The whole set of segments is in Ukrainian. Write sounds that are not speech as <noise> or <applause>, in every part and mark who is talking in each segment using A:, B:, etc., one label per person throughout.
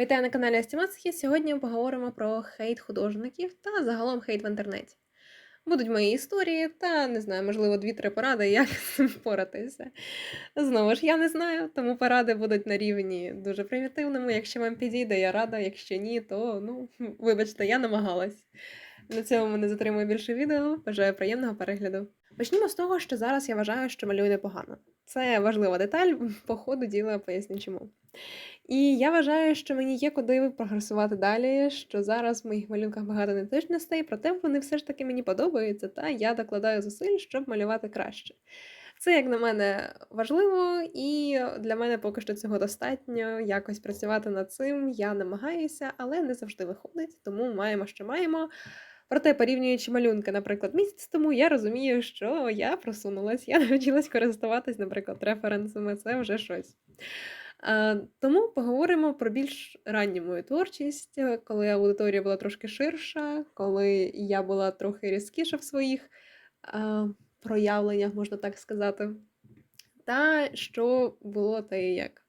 A: Вітаю на каналі Астімацхі. Сьогодні ми поговоримо про хейт художників та загалом хейт в інтернеті. Будуть мої історії та не знаю, можливо, дві-три поради, як <laughs> з цим впоратися. Знову ж я не знаю, тому поради будуть на рівні дуже примітивному. Якщо вам підійде, я рада. Якщо ні, то ну <laughs> вибачте, я намагалась. На цьому мене затримує більше відео. Бажаю приємного перегляду. Почнімо з того, що зараз я вважаю, що малюю непогано. Це важлива деталь, по ходу діла поясню чому. І я вважаю, що мені є куди прогресувати далі, що зараз в моїх малюнках багато неточностей, проте вони все ж таки мені подобаються, та я докладаю зусиль, щоб малювати краще. Це, як на мене, важливо, і для мене поки що цього достатньо. Якось працювати над цим я намагаюся, але не завжди виходить, тому маємо, що маємо. Проте, порівнюючи малюнки, наприклад, місяць тому, я розумію, що я просунулась, я навчилась користуватись, наприклад, референсами, це вже щось. А, Тому поговоримо про більш ранню мою творчість, е, коли аудиторія була трошки ширша, коли я була трохи різкіша в своїх проявленнях, можна так сказати. Та що було та і як.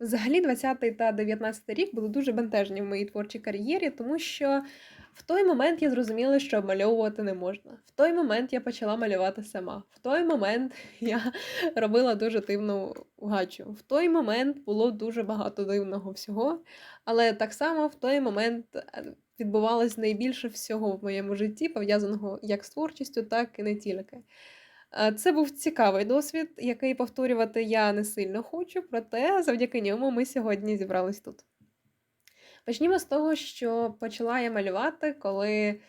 A: Взагалі, 20 та 19 рік були дуже бентежні в моїй творчій кар'єрі, тому що в той момент я зрозуміла, що обмальовувати не можна. В той момент я почала малювати сама. В той момент <laughs> я робила дуже дивну гачу. В той момент було дуже багато дивного всього. Але так само в той момент е, відбувалось найбільше всього в моєму житті, пов'язаного як з творчістю, так і не тільки. Е, Це був цікавий досвід, який повторювати я не сильно хочу, проте завдяки ньому ми сьогодні зібрались тут. Почнімо з того, що почала я малювати, коли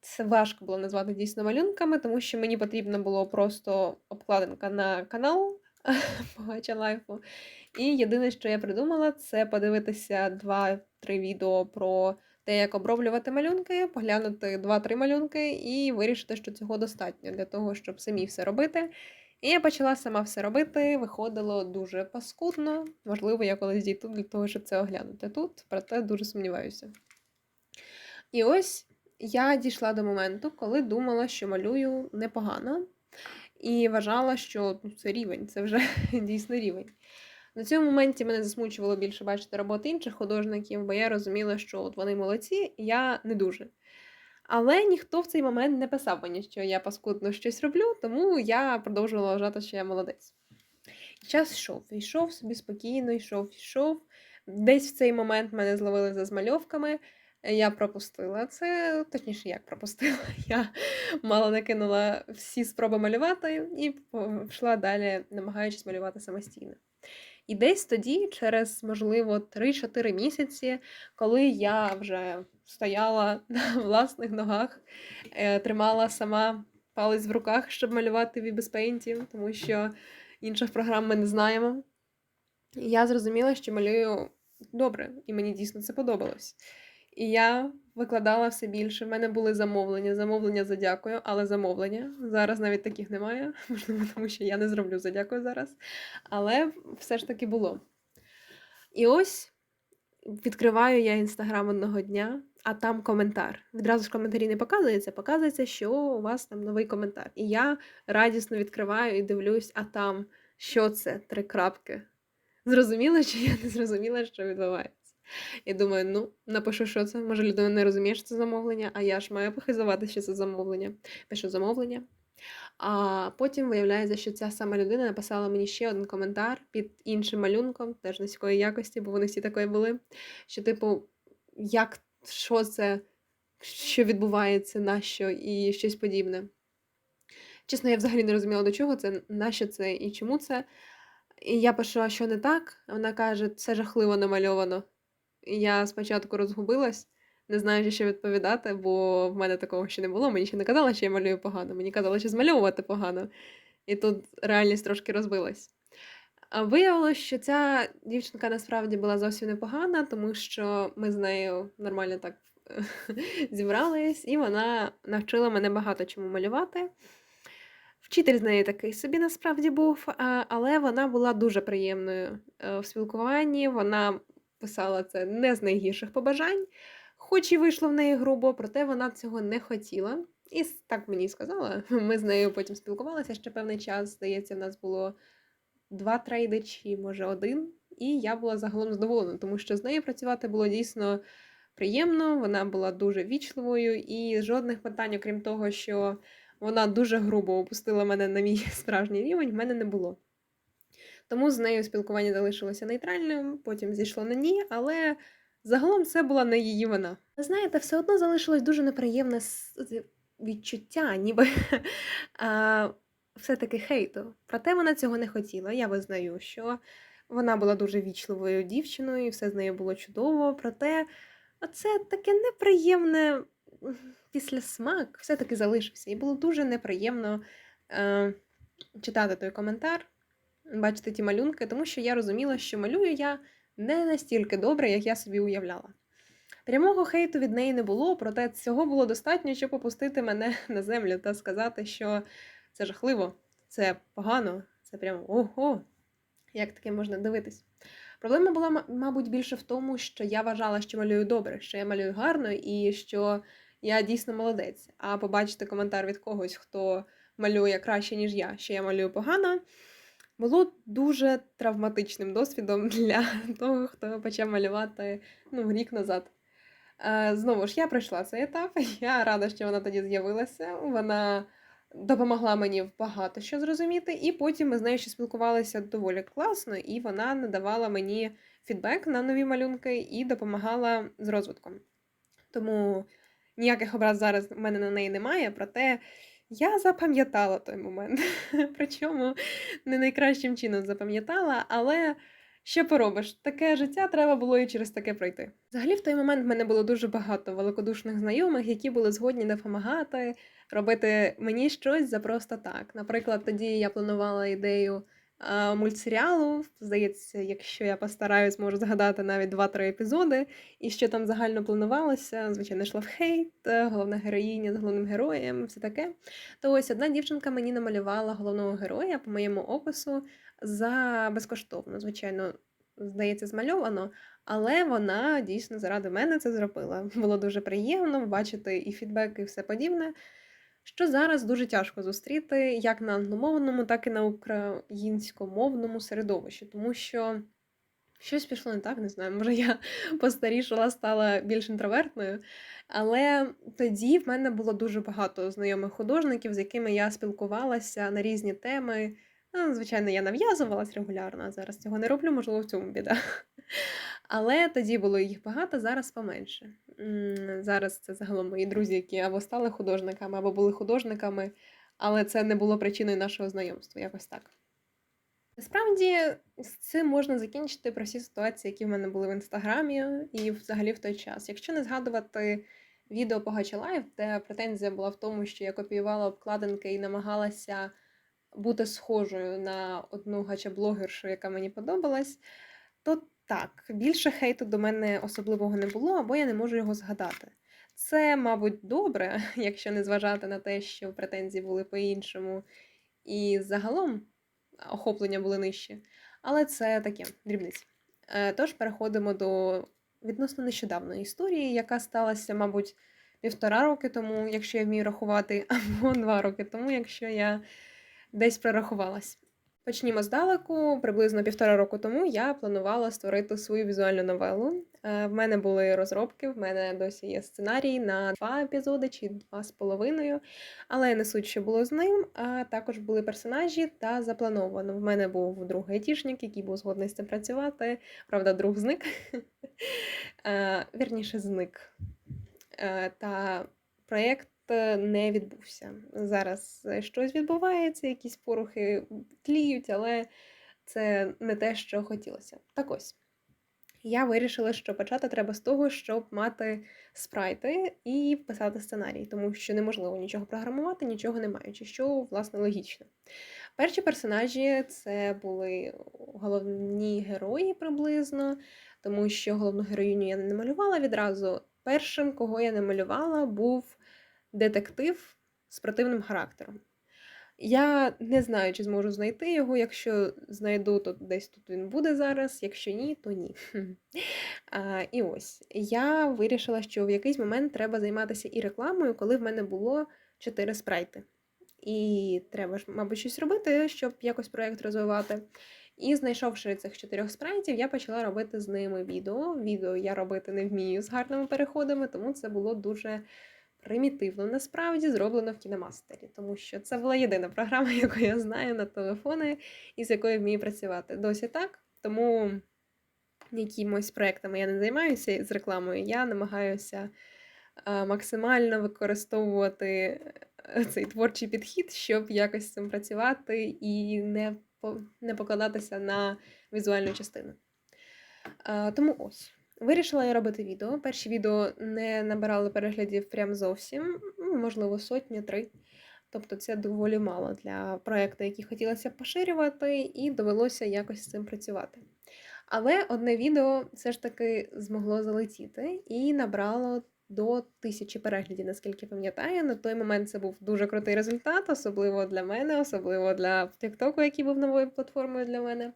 A: це важко було назвати дійсно малюнками, тому що мені потрібно було просто обкладинка на канал <laughs> Погача лайфу. І єдине, що я придумала, це подивитися 2-3 відео про те, як оброблювати малюнки, поглянути 2-3 малюнки і вирішити, що цього достатньо для того, щоб самі все робити. І я почала сама все робити, виходило дуже паскудно. Можливо, я колись дійду для того, щоб це оглянути тут, проте дуже сумніваюся. І ось я дійшла до моменту, коли думала, що малюю непогано, і вважала, що ну, це рівень, це вже <laughs> дійсно рівень. На цьому моменті мене засмучувало більше бачити роботи інших художників, бо я розуміла, що от вони молодці, я не дуже. Але ніхто в цей момент не писав мені, що я паскудно щось роблю, тому я продовжувала вважати, що я молодець. Час йшов, йшов собі спокійно, йшов, йшов. Десь в цей момент мене зловили за змальовками. Я пропустила це, точніше, як пропустила. <laughs> Я мало накинула всі спроби малювати і пішла далі, намагаючись малювати самостійно. І десь тоді, через, можливо, 3-4 місяці, коли я вже стояла <laughs> на власних ногах, е, тримала сама палець в руках, щоб малювати в Paint, тому що інших програм ми не знаємо. Я зрозуміла, що малюю добре, і мені дійсно це подобалось. І я викладала все більше. В мене були замовлення, замовлення за дякую, але замовлення. Зараз навіть таких немає, <laughs> можливо, тому що я не зроблю за дякую зараз. Але все ж таки було. І ось відкриваю я інстаграм одного дня, а там коментар. Відразу ж коментарі не показується, показується, що у вас там новий коментар. І я радісно відкриваю і дивлюсь, а там що це? Три крапки. Зрозуміла, чи я не зрозуміла, що відбувається. І думаю, ну, напишу, що це. Може, людина не розуміє, що це замовлення, а я ж маю похизувати, що це замовлення. Пишу замовлення. А потім виявляється, що ця сама людина написала мені ще один коментар під іншим малюнком, теж низької якості, бо вони всі такої були. Що, типу, як що це, що відбувається, на що і щось подібне. Чесно, я взагалі не розуміла, до чого це, на це і чому це. І я пишу, а що не так? Вона каже, це жахливо намальовано. Я спочатку розгубилась, не знаю, що відповідати, бо в мене такого ще не було. Мені ще не казали, що я малюю погано. Мені казали, що змальовувати погано. І тут реальність трошки розбилась. А виявилося, що ця дівчинка насправді була зовсім непогана, тому що ми з нею нормально так <laughs> зібрались, і вона навчила мене багато чому малювати. Вчитель з неї такий собі насправді був, але вона була дуже приємною е, в спілкуванні. Вона писала це не з найгірших побажань, хоч і вийшло в неї грубо, проте вона цього не хотіла. І так мені сказала. <laughs> Ми з нею потім спілкувалися ще певний час. Здається, в нас було два трейди, чи може один. і я була загалом задоволена, тому що з нею працювати було дійсно приємно, вона була дуже вічливою, і жодних питань, окрім того, що вона дуже грубо опустила мене на мій <laughs> справжній рівень, в мене не було. Тому з нею спілкування залишилося нейтральним, потім зійшло на ні, але загалом це була не її вина. Ви знаєте, все одно залишилось дуже неприємне відчуття, ніби <laughs> все-таки хейту. Проте вона цього не хотіла. Я визнаю, що вона була дуже вічливою дівчиною, і все з нею було чудово. Проте це таке неприємне м, післясмак все-таки залишився. І було дуже неприємно е, читати той коментар, бачити ті малюнки, тому що я розуміла, що малюю я не настільки добре, як я собі уявляла. Прямого хейту від неї не було, проте цього було достатньо, щоб опустити мене <laughs> на землю та сказати, що це жахливо, це погано, це прямо ого, як таке можна дивитись. Проблема була, мабуть, більше в тому, що я вважала, що малюю добре, що я малюю гарно і що я дійсно молодець. А побачити коментар від когось, хто малює краще, ніж я, що я малюю погано, було дуже травматичним досвідом <laughs> для того, хто почав малювати ну, рік назад. Е, Знову ж я пройшла цей етап. <laughs> Я рада, що вона тоді з'явилася. Вона допомогла мені багато що зрозуміти, і потім ми з нею ще спілкувалися доволі класно, і вона надавала мені фідбек на нові малюнки і допомагала з розвитком. Тому ніяких образ зараз в мене на неї немає, проте я запам'ятала той момент. <laughs> Причому не найкращим чином запам'ятала, але що поробиш? Таке життя треба було і через таке пройти. Взагалі, в той момент в мене було дуже багато великодушних знайомих, які були згодні допомагати, робити мені щось за просто так. Наприклад, тоді я планувала ідею мультсеріалу. Здається, якщо я постараюсь, можу згадати навіть 2-3 епізоди. І що там загально планувалося, звичайно, йшло в хейт, головна героїня з головним героєм, все таке. То ось одна дівчинка мені намалювала головного героя по моєму опису за безкоштовно. Звичайно, здається, змальовано, але вона дійсно заради мене це зробила. Було дуже приємно бачити і фідбек, і все подібне. Що зараз дуже тяжко зустріти як на англомовному, так і на українськомовному середовищі, тому що щось пішло не так, не знаю. Може, я <laughs> постарішала, стала більш інтровертною. Але тоді в мене було дуже багато знайомих художників, з якими я спілкувалася на різні теми. Ну, звичайно, я нав'язувалась регулярно, а зараз цього не роблю, можливо, в цьому біда. <laughs> Але тоді було їх багато, зараз поменше. Зараз це загалом мої друзі, які або стали художниками, або були художниками, але це не було причиною нашого знайомства, якось так. Насправді, з цим можна закінчити про всі ситуації, які в мене були в інстаграмі і взагалі в той час. Якщо не згадувати відео по Лайф, де претензія була в тому, що я копіювала обкладинки і намагалася бути схожою на одну гача-блогершу, яка мені подобалась, то так, більше хейту до мене особливого не було, або я не можу його згадати. Це, мабуть, добре, <laughs> якщо не зважати на те, що претензії були по-іншому, і загалом охоплення були нижчі. Але це таке дрібниці. Е, Тож переходимо до відносно нещодавної історії, яка сталася, мабуть, півтора роки тому, якщо я вмію рахувати, <laughs> або два роки тому, якщо я десь прорахувалась. Почнімо здалеку. Приблизно півтора року тому я планувала створити свою візуальну новелу. Е, В мене були розробки, в мене досі є сценарій на два епізоди чи два з половиною, але не суть, що було з ним. А також були персонажі та заплановано. В мене був друг айтішник, який був згодний з цим працювати. Правда, друг зник. <laughs> Е, Вірніше, зник. Е, Та проєкт не відбувся. Зараз е, щось відбувається, якісь порухи тліють, але це не те, що хотілося. Так ось. Я вирішила, що почати треба з того, щоб мати спрайти і писати сценарій, тому що неможливо нічого програмувати, нічого не маючи, що власне логічно. Перші персонажі це були головні герої приблизно, тому що головну героїню я не намалювала відразу. Першим, кого я намалювала, був детектив з противним характером. Я не знаю, чи зможу знайти його. Якщо знайду, то десь тут він буде зараз. Якщо ні, то ні. <laughs> А, і ось я вирішила, що в якийсь момент треба займатися і рекламою, коли в мене було чотири спрайти. І треба ж, мабуть, щось робити, щоб якось проєкт розвивати. І знайшовши цих чотирьох спрайтів, я почала робити з ними відео. Відео я робити не вмію з гарними переходами, тому це було дуже примітивно насправді зроблено в кіномастері, тому що це була єдина програма, <laughs> яку я знаю на телефони і з якою вмію працювати. Досі так. Тому якимось проектами я не займаюся з рекламою, я намагаюся е, максимально використовувати е, цей творчий підхід, щоб якось з цим працювати і не, не покладатися на візуальну частину. Е, Тому ось. Вирішила я робити відео. Перші відео не набирали переглядів прям зовсім, ну, можливо, сотні, три. Тобто це доволі мало для проєкту, який хотілося поширювати, і довелося якось з цим працювати. Але одне відео все ж таки змогло залетіти і набрало до тисячі переглядів, наскільки пам'ятаю. На той момент це був дуже крутий результат, особливо для мене, особливо для TikTok, який був новою платформою для мене.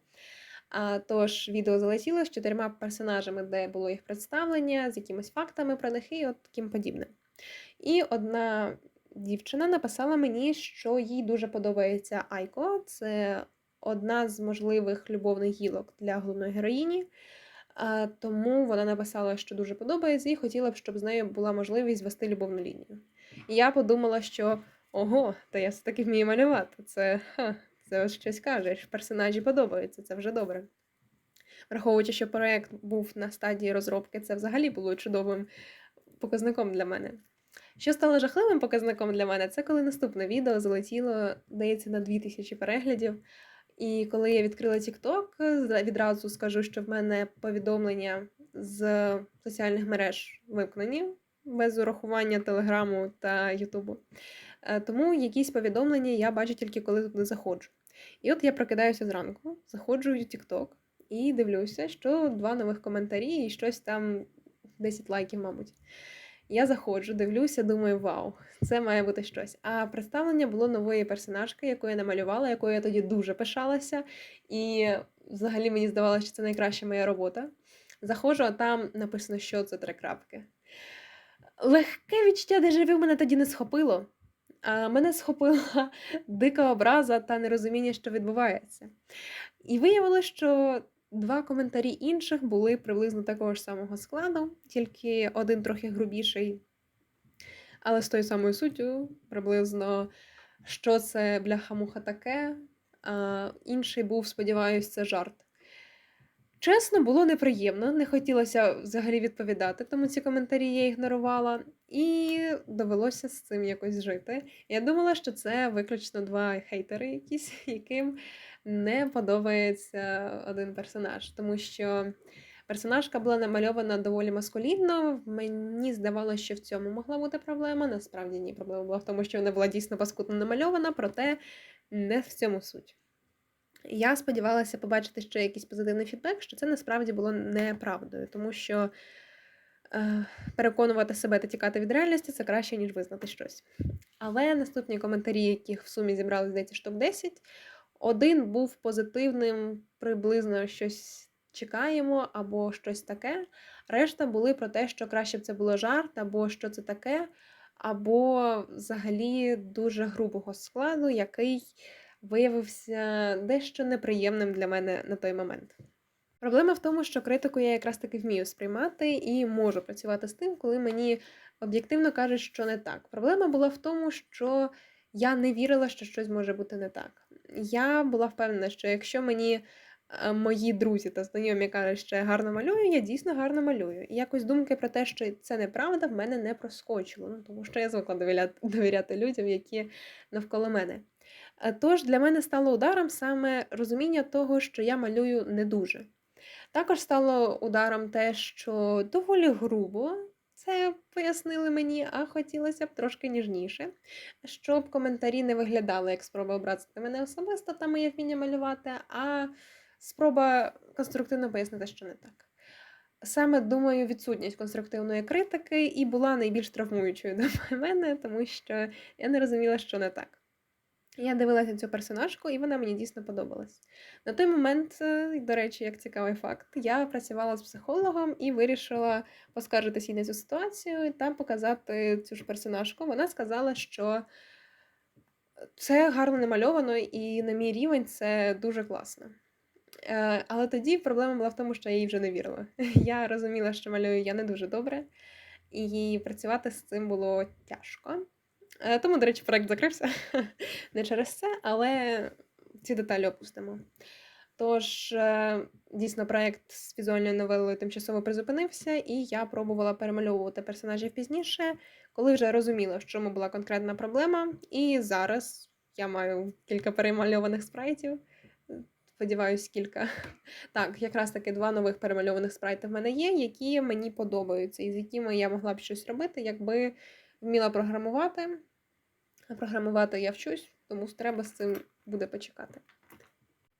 A: А, тож відео залетіло з чотирма персонажами, де було їх представлення, з якимись фактами про них і от таким подібним. І одна дівчина написала мені, що їй дуже подобається Айко. Це одна з можливих любовних гілок для головної героїні. Тому вона написала, що дуже подобається, і хотіла б, щоб з нею була можливість вести любовну лінію. І я подумала, що ого, та я все-таки вмію малювати. Це, ха, це ось щось кажеш. Персонажі подобаються, це вже добре. Враховуючи, що проєкт був на стадії розробки, це взагалі було чудовим показником для мене. Що стало жахливим показником для мене, це коли наступне відео залетіло, здається, на 2000 переглядів. І коли я відкрила TikTok, відразу скажу, що в мене повідомлення з соціальних мереж вимкнені без урахування Телеграму та Ютубу. Е, Тому якісь повідомлення я бачу тільки коли туди заходжу. І от я прокидаюся зранку, заходжу в TikTok і дивлюся, що два нових коментарі і щось там 10 лайків, мабуть. Я заходжу, дивлюся, думаю, вау, це має бути щось. А представлення було нової персонажки, яку я намалювала, якою я тоді дуже пишалася. І взагалі мені здавалося, що це найкраща моя робота. Заходжу, а там написано, що це три крапки. Легке відчуття дежавю мене тоді не схопило. Мене схопила <laughs> дика образа та нерозуміння, що відбувається. І виявилося, що два коментарі інших були приблизно такого ж самого складу, тільки один трохи грубіший, але з тою самою суттю, приблизно, що це бляха-муха таке, а інший був, сподіваюся, це жарт. Чесно, було неприємно, не хотілося взагалі відповідати, тому ці коментарі я ігнорувала, і довелося з цим якось жити. Я думала, що це виключно два хейтери, якісь, <laughs> яким не подобається один персонаж, тому що персонажка була намальована доволі маскулінно. Мені здавалося, що в цьому могла бути проблема. Насправді ні, проблема була в тому, що вона була дійсно паскудно намальована, проте не в цьому суть. Я сподівалася побачити ще якийсь позитивний фідбек, що це насправді було неправдою, тому що переконувати себе та тікати від реальності це краще, ніж визнати щось. Але наступні коментарі, яких в сумі зібрали, здається, штук 10, один був позитивним, приблизно щось чекаємо, або щось таке. Решта були про те, що краще б це було жарт, або що це таке, або взагалі дуже грубого складу, який виявився дещо неприємним для мене на той момент. Проблема в тому, що критику я якраз таки вмію сприймати і можу працювати з тим, коли мені об'єктивно кажуть, що не так. Проблема була в тому, що я не вірила, що щось може бути не так. Я була впевнена, що якщо мені е, мої друзі та знайомі кажуть, що я гарно малюю, я дійсно гарно малюю. І якось думки про те, що це неправда, в мене не проскочило. Ну, тому що я звикла довіряти, людям, які навколо мене. Е, Тож для мене стало ударом саме розуміння того, що я малюю не дуже. Також стало ударом те, що доволі грубо це пояснили мені, а хотілося б трошки ніжніше, щоб коментарі не виглядали як спроба образити мене особисто та моє вміння малювати, а спроба конструктивно пояснити, що не так. Саме думаю, відсутність конструктивної критики і була найбільш травмуючою <laughs> для мене, тому що я не розуміла, що не так. Я дивилася цю персонажку, і вона мені дійсно подобалась. На той момент, е, до речі, як цікавий факт, я працювала з психологом і вирішила поскаржитися їй на цю ситуацію та показати цю ж персонажку. Вона сказала, що це гарно намальовано, і на мій рівень це дуже класно. Е, але тоді проблема була в тому, що я їй вже не вірила. <laughs> Я розуміла, що малюю я не дуже добре, і працювати з цим було тяжко. Е, тому, до речі, проект закрився <laughs> не через це, але ці деталі опустимо. Тож, е, дійсно, проект з візуальною новелою тимчасово призупинився, і я пробувала перемальовувати персонажів пізніше, коли вже розуміла, в чому була конкретна проблема. І зараз я маю кілька перемальованих спрайтів. Сподіваюсь, кілька. <laughs> Так, якраз таки два нових перемальованих спрайти в мене є, які мені подобаються, і з якими я могла б щось робити, якби вміла програмувати. А програмувати я вчусь, тому треба з цим буде почекати.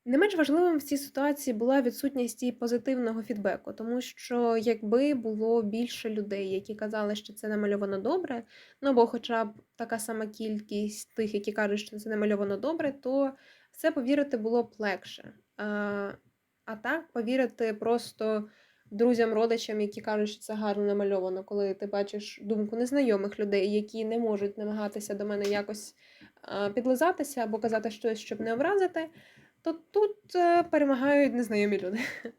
A: Не менш важливим в цій ситуації була відсутність і позитивного фідбеку, тому що якби було більше людей, які казали, що це намальовано добре, ну або хоча б така сама кількість тих, які кажуть, що це намальовано добре, то в це повірити було б легше. А, а так, повірити просто друзям, родичам, які кажуть, що це гарно намальовано, коли ти бачиш думку незнайомих людей, які не можуть намагатися до мене якось підлизатися або казати щось, щоб не образити то тут е, перемагають незнайомі люди. <laughs>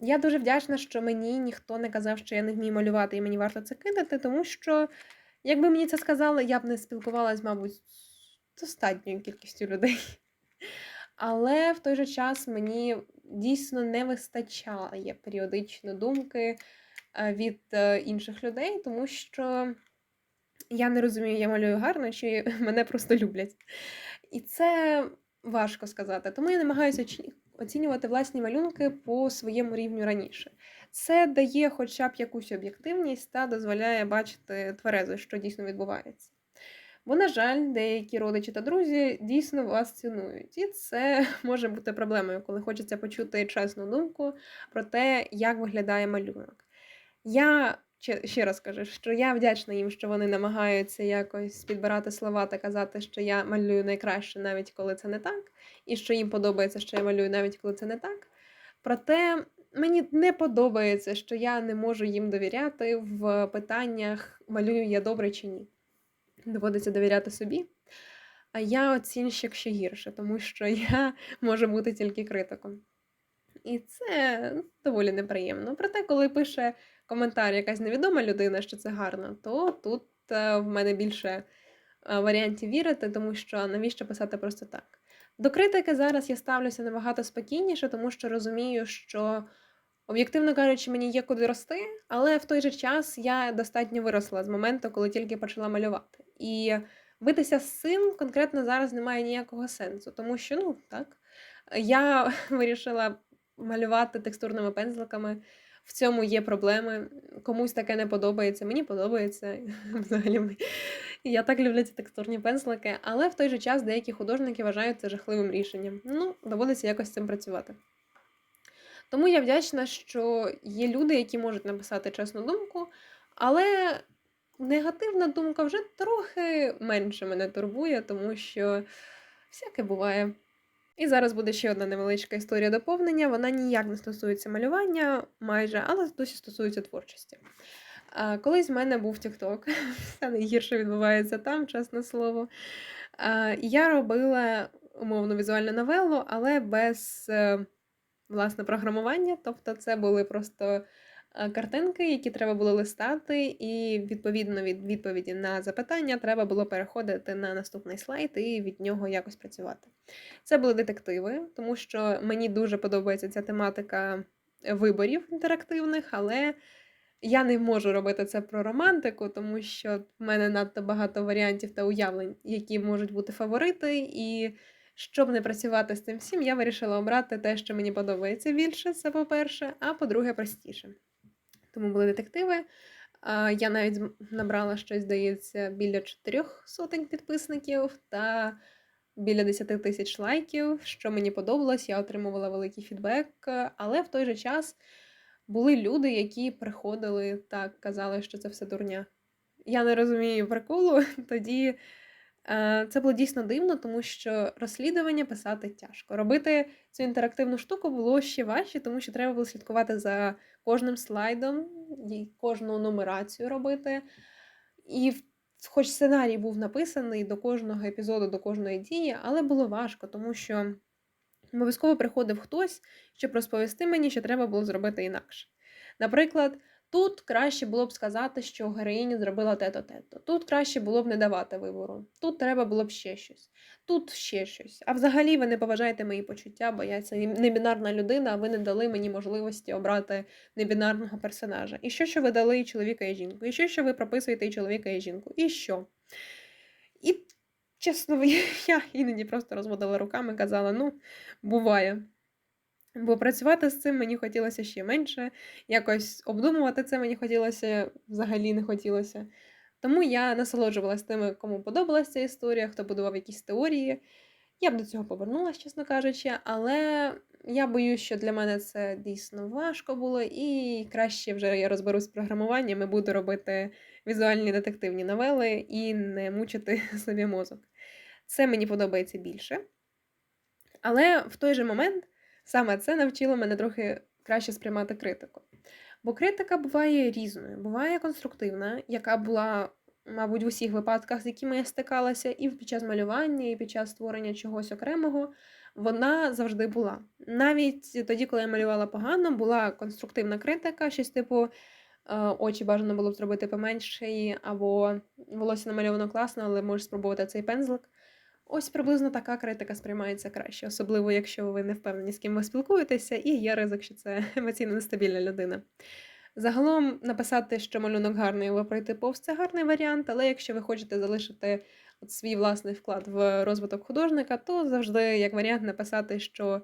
A: Я дуже вдячна, що мені ніхто не казав, що я не вмію малювати і мені варто це кидати, тому що, якби мені це сказали, я б не спілкувалась, мабуть, з достатньою кількістю людей. <laughs> Але в той же час мені дійсно не вистачає періодично думки е, від е, інших людей, тому що я не розумію, я малюю гарно, чи <laughs> мене просто люблять. І це Важко сказати, тому я намагаюся оцінювати власні малюнки по своєму рівню раніше. Це дає хоча б якусь об'єктивність та дозволяє бачити тверезо, що дійсно відбувається. Бо, на жаль, деякі родичі та друзі дійсно вас цінують, і це <laughs> може бути проблемою, коли хочеться почути чесну думку про те, як виглядає малюнок. Я ще раз кажу, що я вдячна їм, що вони намагаються якось підбирати слова та казати, що я малюю найкраще, навіть коли це не так, і що їм подобається, що я малюю, навіть коли це не так. Проте мені не подобається, що я не можу їм довіряти в питаннях, малюю я добре чи ні. Доводиться довіряти собі. А я оцінщик ще гірше, тому що я <laughs> можу бути тільки критиком. І це доволі неприємно. Проте, коли пише коментар якась невідома людина, що це гарно, то тут е, в мене більше е, варіантів вірити, тому що навіщо писати просто так. До критики зараз я ставлюся набагато спокійніше, тому що розумію, що, об'єктивно кажучи, мені є куди рости, але в той же час я достатньо виросла з моменту, коли тільки почала малювати. І битися з цим конкретно зараз немає ніякого сенсу, тому що, ну так, я <laughs> вирішила малювати текстурними пензликами в цьому є проблеми. Комусь таке не подобається. Мені подобається <laughs> взагалі. Я так люблю ці текстурні пензлики, але в той же час деякі художники вважають це жахливим рішенням. Ну, доводиться якось з цим працювати. Тому я вдячна, що є люди, які можуть написати чесну думку, але негативна думка вже трохи менше мене турбує, тому що всяке буває. І зараз буде ще одна невеличка історія доповнення. Вона ніяк не стосується малювання майже, але досі стосується творчості. Колись в мене був TikTok, <laughs> все найгірше відбувається там, чесне слово. Я робила умовно візуальну новелу, але без е, власне програмування. Тобто, це були просто Е, картинки, які треба було листати, і відповідно від відповіді на запитання треба було переходити на наступний слайд і від нього якось працювати. Це були детективи, тому що мені дуже подобається ця тематика виборів інтерактивних, але я не можу робити це про романтику, тому що в мене надто багато варіантів та уявлень, які можуть бути фаворити. і щоб не працювати з цим всім, я вирішила обрати те, що мені подобається більше, це по-перше, а по-друге, простіше тому були детективи. Я навіть набрала щось, здається, біля чотирьох сотень підписників та біля 10 тисяч лайків, що мені подобалось, я отримувала великий фідбек, але в той же час були люди, які приходили та казали, що це все дурня. Я не розумію приколу, <laughs> тоді це було дійсно дивно, тому що розслідування писати тяжко. Робити цю інтерактивну штуку було ще важче, тому що треба було слідкувати за кожним слайдом, і кожну нумерацію робити. І хоч сценарій був написаний до кожного епізоду, до кожної дії, але було важко, тому що обов'язково приходив хтось, щоб розповісти мені, що треба було зробити інакше. Наприклад, тут краще було б сказати, що героїня зробила те-то, те-то. Тут краще було б не давати вибору. Тут треба було б ще щось. Тут ще щось. А взагалі ви не поважаєте мої почуття, бо я це небінарна людина, а ви не дали мені можливості обрати небінарного персонажа. І що, що ви дали і чоловіка і жінку? І що, що ви прописуєте і чоловіка і жінку? І що? І чесно, <laughs> я іноді просто розводила руками, казала: ну, буває. Бо працювати з цим мені хотілося ще менше, якось обдумувати це мені хотілося взагалі не хотілося. Тому я насолоджувалася тими, кому подобалася ця історія, хто будував якісь теорії. Я б до цього повернулася, чесно кажучи, але я боюсь, що для мене це дійсно важко було, і краще вже я розберусь з програмуванням і буду робити візуальні детективні новели і не мучити <laughs> собі мозок. Це мені подобається більше. Але в той же момент саме це навчило мене трохи краще сприймати критику. Бо критика буває різною, буває конструктивна, яка була, мабуть, в усіх випадках, з якими я стикалася, і під час малювання, і під час створення чогось окремого, вона завжди була. Навіть тоді, коли я малювала погано, була конструктивна критика, щось типу. е, Очі бажано було б зробити поменші, або волосся намальовано класно, але можеш спробувати цей пензлик. Ось приблизно така критика сприймається краще, особливо якщо ви не впевнені, з ким ви спілкуєтеся, і є ризик, що це <laughs> емоційно нестабільна людина. Загалом написати, що малюнок гарний, або пройти повз це гарний варіант, але якщо ви хочете залишити от свій власний вклад в розвиток художника, то завжди як варіант написати, що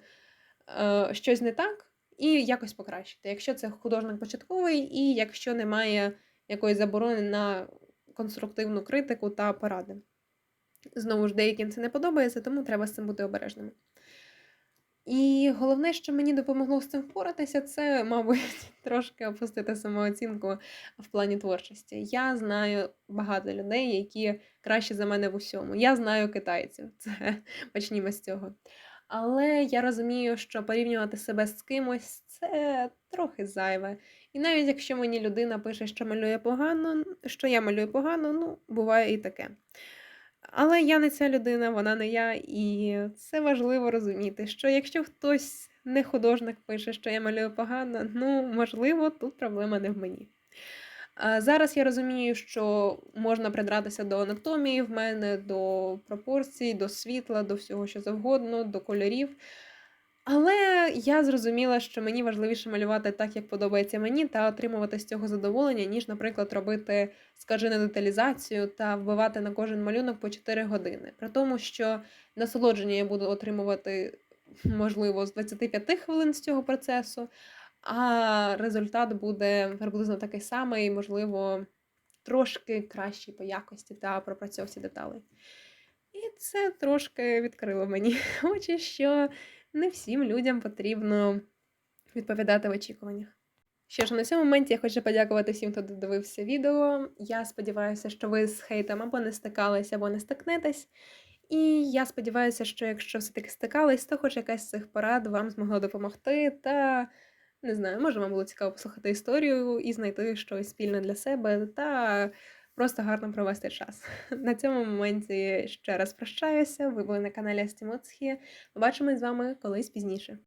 A: е, щось не так, і якось покращити. Якщо це художник початковий, і якщо немає якоїсь заборони на конструктивну критику та поради. Знову ж, деяким це не подобається, тому треба з цим бути обережними. І головне, що мені допомогло з цим впоратися, це, мабуть, <laughs> трошки опустити самооцінку в плані творчості. Я знаю багато людей, які краще за мене в усьому. Я знаю китайців, <laughs> це почнімо з цього. Але я розумію, що порівнювати себе з кимось це трохи зайве. І навіть якщо мені людина пише, що малює погано, що я малюю погано, ну, буває і таке. Але я не ця людина, вона не я, і це важливо розуміти, що якщо хтось не художник пише, що я малюю погано, ну можливо, тут проблема не в мені. Зараз я розумію, що можна придратися до анатомії в мене, до пропорцій, до світла, до всього, що завгодно, до кольорів. Але я зрозуміла, що мені важливіше малювати так, як подобається мені, та отримувати з цього задоволення, ніж, наприклад, робити скажену деталізацію та вбивати на кожен малюнок по 4 години. При тому, що насолодження я буду отримувати, можливо, з 25 хвилин з цього процесу, а результат буде приблизно такий самий, можливо, трошки кращий по якості та пропрацьовці деталей. І це трошки відкрило мені <laughs> очі, що не всім людям потрібно відповідати в очікуваннях. Що ж, на цьому моменті я хочу подякувати всім, хто додивився відео. Я сподіваюся, що ви з хейтом або не стикалися, або не стикнетесь. І я сподіваюся, що якщо все-таки стикались, то хоч якась з цих порад вам змогла допомогти. Та не знаю, може вам було цікаво послухати історію і знайти щось спільне для себе, та просто гарно провести час. <laughs> На цьому моменті ще раз прощаюся. Ви були на каналі Стімоцхі. Побачимось з вами колись пізніше.